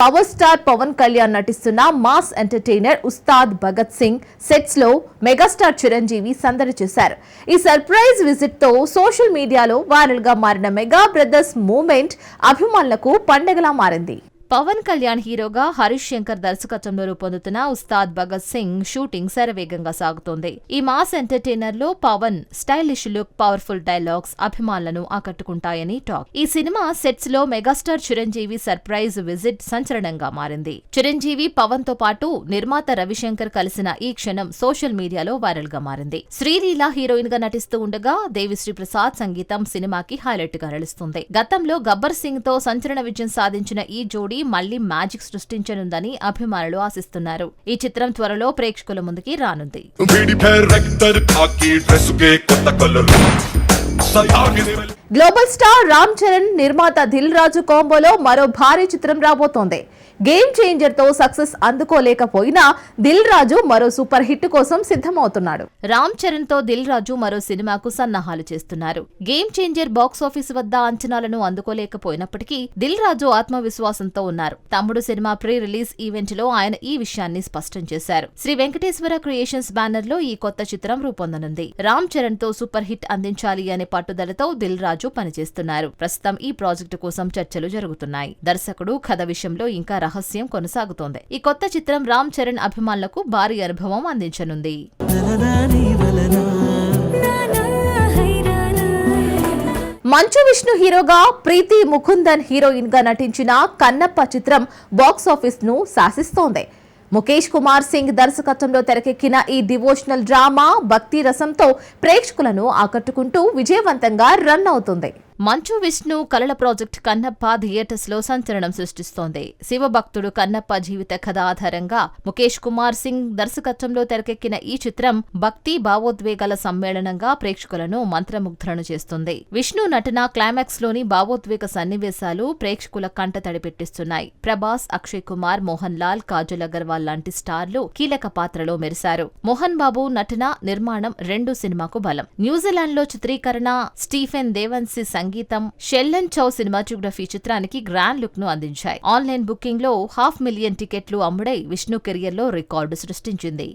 Power star Pawan Kalyan నటిస్తున్న mass entertainer Ustaad Bhagat Singh సెట్స్లో megastar Chiranjeevi సందడి చేశారు. ఈ సర్ప్రైజ్ విజిట్తో సోషల్ మీడియాలో వైరల్గా మారిన మెగా బ్రదర్స్ మూమెంట్ అభిమానులకు పండగలా మారింది. పవన్ కళ్యాణ్ హీరోగా హరీష్ శంకర్ దర్శకత్వంలో రూపొందుతున్న ఉస్తాద్ భగత్ సింగ్ షూటింగ్ శరవేగంగా సాగుతోంది. ఈ mass ఎంటర్టైనర్లో Pavan stylish look powerful dialogues అభిమానులను ఆకట్టుకుంటాయని టాక్. ఈ సినిమా సెట్స్లో మెగాస్టార్ చిరంజీవి సర్ప్రైజ్ విజిట్ సంచలనంగా మారింది. చిరంజీవి పవన్తో పాటు నిర్మాత రవిశంకర్ కలిసిన ఈ క్షణం సోషల్ మీడియాలో వైరల్గా మారింది. శ్రీలీల హీరోయిన్గా నటిస్తూ ఉండగా దేవిశ్రీ ప్రసాద్ సంగీతం సినిమాకి హైలైట్గా నిలుస్తుంది. గతంలో గబ్బర్ సింగ్తో సంచలన విజయం సాధించిన ఈ జోడీ మళ్ళీ మ్యాజిక్ సృష్టించనుందని అభిమానులు ఆశిస్తున్నారు. ఈ చిత్రం త్వరలో ప్రేక్షకుల ముందుకి రానుంది. గ్లోబల్ స్టార్ రామ్ చరణ్ నిర్మాత దిల్ రాజు కాంబోలో మరో భారీ చిత్రం రాబోతోంది. గేమ్ చేంజర్తో సక్సెస్ అందుకోలేకపోయినా దిల్ రాజు మరో సూపర్ హిట్ కోసం సిద్ధమవుతున్నాడు. రామ్ చరణ్తో దిల్ రాజు మరో సినిమాకు సన్నాహాలు చేస్తున్నారు. గేమ్ చేంజర్ బాక్స్ ఆఫీస్ వద్ద అంచనాలను అందుకోలేకపోయినప్పటికీ దిల్ రాజు ఆత్మవిశ్వాసంతో ఉన్నారు. తమ్ముడు సినిమా ప్రీ రిలీజ్ ఈవెంట్లో ఆయన ఈ విషయాన్ని స్పష్టం చేశారు. శ్రీ వెంకటేశ్వర క్రియేషన్స్ బ్యానర్లో ఈ కొత్త చిత్రం రూపొందనుంది. రామ్ చరణ్తో సూపర్ హిట్ అందించాలి అనే పట్టుదలతో దిల్ రాజు పనిచేస్తున్నారు. ప్రస్తుతం ఈ ప్రాజెక్టు కోసం చర్చలు జరుగుతున్నాయి. దర్శకుడు కథ విషయంలో ఇంకా రహస్యం కొనసాగుతోంది. ఈ కొత్త చిత్రం రామ్ చరణ్ అభిమానులకు భారీ అనుభవం అందించనుంది. మంచు విష్ణు హీరోగా ప్రీతి ముకుందన్ హీరోయిన్గా నటించిన కన్నప్ప చిత్రం బాక్స్ ఆఫీస్ను శాసిస్తోంది. ముఖేష్ కుమార్ సింగ్ దర్శకత్వంలో తెరకెక్కిన ఈ డివోషనల్ డ్రామా భక్తి రసంతో ప్రేక్షకులను ఆకట్టుకుంటూ విజయవంతంగా రన్ అవుతుంది. మంచు విష్ణు కలల ప్రాజెక్ట్ కన్నప్ప థియేటర్స్లో సంచలనం సృష్టిస్తోంది. శివభక్తుడు కన్నప్ప జీవిత కథ ఆధారంగా ముఖేష్ కుమార్ సింగ్ దర్శకత్వంలో తెరకెక్కిన ఈ చిత్రం భక్తి భావోద్వేగాల సమ్మేళనంగా ప్రేక్షకులను మంత్రముగ్ధులను చేస్తుంది. విష్ణు నటన క్లైమాక్స్లోని భావోద్వేగ సన్నివేశాలు ప్రేక్షకుల కంట తడిపెట్టిస్తున్నాయి. ప్రభాస్ అక్షయ్ కుమార్ మోహన్ లాల్ కాజల్ అగర్వాల్ లాంటి స్టార్లు కీలక పాత్రలో మెరిశారు. మోహన్ బాబు నటన నిర్మాణం రెండు సినిమాకు బలం. న్యూజిలాండ్లో చిత్రీకరణ స్టీఫెన్ దేవన్సి సంగీతం షెల్లన్ చౌ సినిమాటోగ్రఫీ చిత్రానికి గ్రాండ్ లుక్ను అందించాయి. ఆన్లైన్ బుకింగ్లో హాఫ్ మిలియన్ టికెట్లు అమ్ముడై విష్ణు కెరియర్లో రికార్డు సృష్టించింది.